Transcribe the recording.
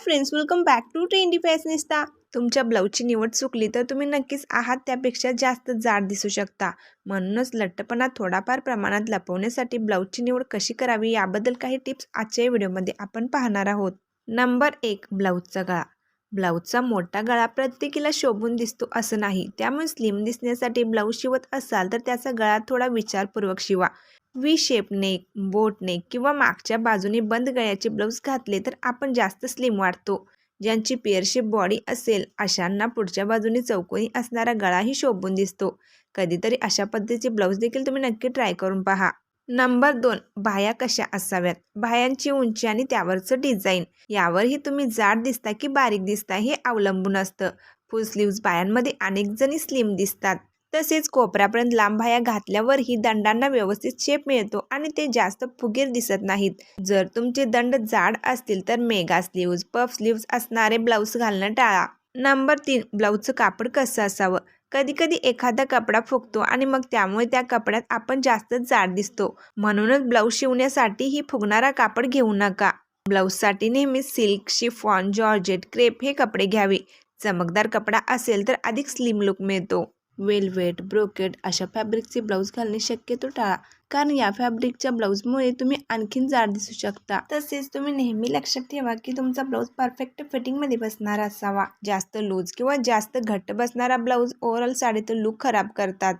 Friends welcome back to trendy fashionista तुमच्या ब्लाऊजची निवड चुकली तर तुम्ही नक्कीच आहात त्यापेक्षा जास्त जाड दिसू शकता. म्हणूनच लट्टपणा थोडाफार प्रमाणात लपवण्यासाठी ब्लाऊजची निवड कशी करावी याबद्दल काही टिप्स आजच्या व्हिडिओमध्ये आपण पाहणार आहोत. नंबर एक ब्लाऊजचा गळा. ब्लाऊजचा मोठा गळा प्रत्येकीला शोभून दिसतो असं नाही. त्यामुळे स्लिम दिसण्यासाठी ब्लाऊज शिवत असाल तर त्याचा गळा थोडा विचारपूर्वक Shiva. V shape neck boat neck किंवा मागच्या बाजूने बंद गळ्याचे ब्लाऊज घातले तर आपण जास्त स्लिम वाटतो. ज्यांची पेअरशेप बॉडी असेल अशांना पुढच्या बाजूने चौकोनी असणारा गळाही शोभून दिसतो. कधीतरी अशा पद्धतीचे ब्लाऊज देखील तुम्ही नक्की ट्राय करून पहा. नंबर दोन बाया कशा असाव्यात? बायांची उंची आणि त्यावरचं डिझाईन. यावरही तुम्ही जाड दिसता की बारीक दिसता हे अवलंबून असतं. फुल स्लीव्ज बायांमध्ये अनेक जणी स्लिम दिसतात. तसेच कोपऱ्यापर्यंत लांबाया घातल्यावरही दंडांना व्यवस्थित शेप मिळतो आणि ते जास्त फुगीर दिसत नाहीत. जर तुमचे दंड जाड असतील तर मेगा स्लीव्ज पफ स्लीव्ज असणारे ब्लाऊज घालणं टाळा. नंबर तीन ब्लाऊजचं कापड कसं असावं? कधी कधी एखादा कपडा फुगतो आणि मग त्यामुळे त्या कपड्यात आपण जास्तच जाड दिसतो. म्हणूनच ब्लाऊज शिवण्यासाठी ही फुगणारा कापड घेऊ नका. ब्लाऊजसाठी नेहमी सिल्क शिफॉन जॉर्जेट क्रेप हे कपडे घ्यावे. चमकदार कपडा असेल तर अधिक स्लिम लुक मिळतो. वेलवेट ब्रोकेट अशा फॅब्रिकचे ब्लाऊज घालणे शक्यतो टाळा कारण या फॅब्रिकच्या ब्लाऊजमुळे तुम्ही आणखीन जाड दिसू शकता. तसेच तुम्ही नेहमी लक्षात ठेवा की तुमचा ब्लाऊज परफेक्ट फिटिंगमध्ये बसणारा असावा. जास्त लूज किंवा जास्त घट्ट बसणारा ब्लाऊज ओव्हरऑल साडीतून लुक खराब करतात.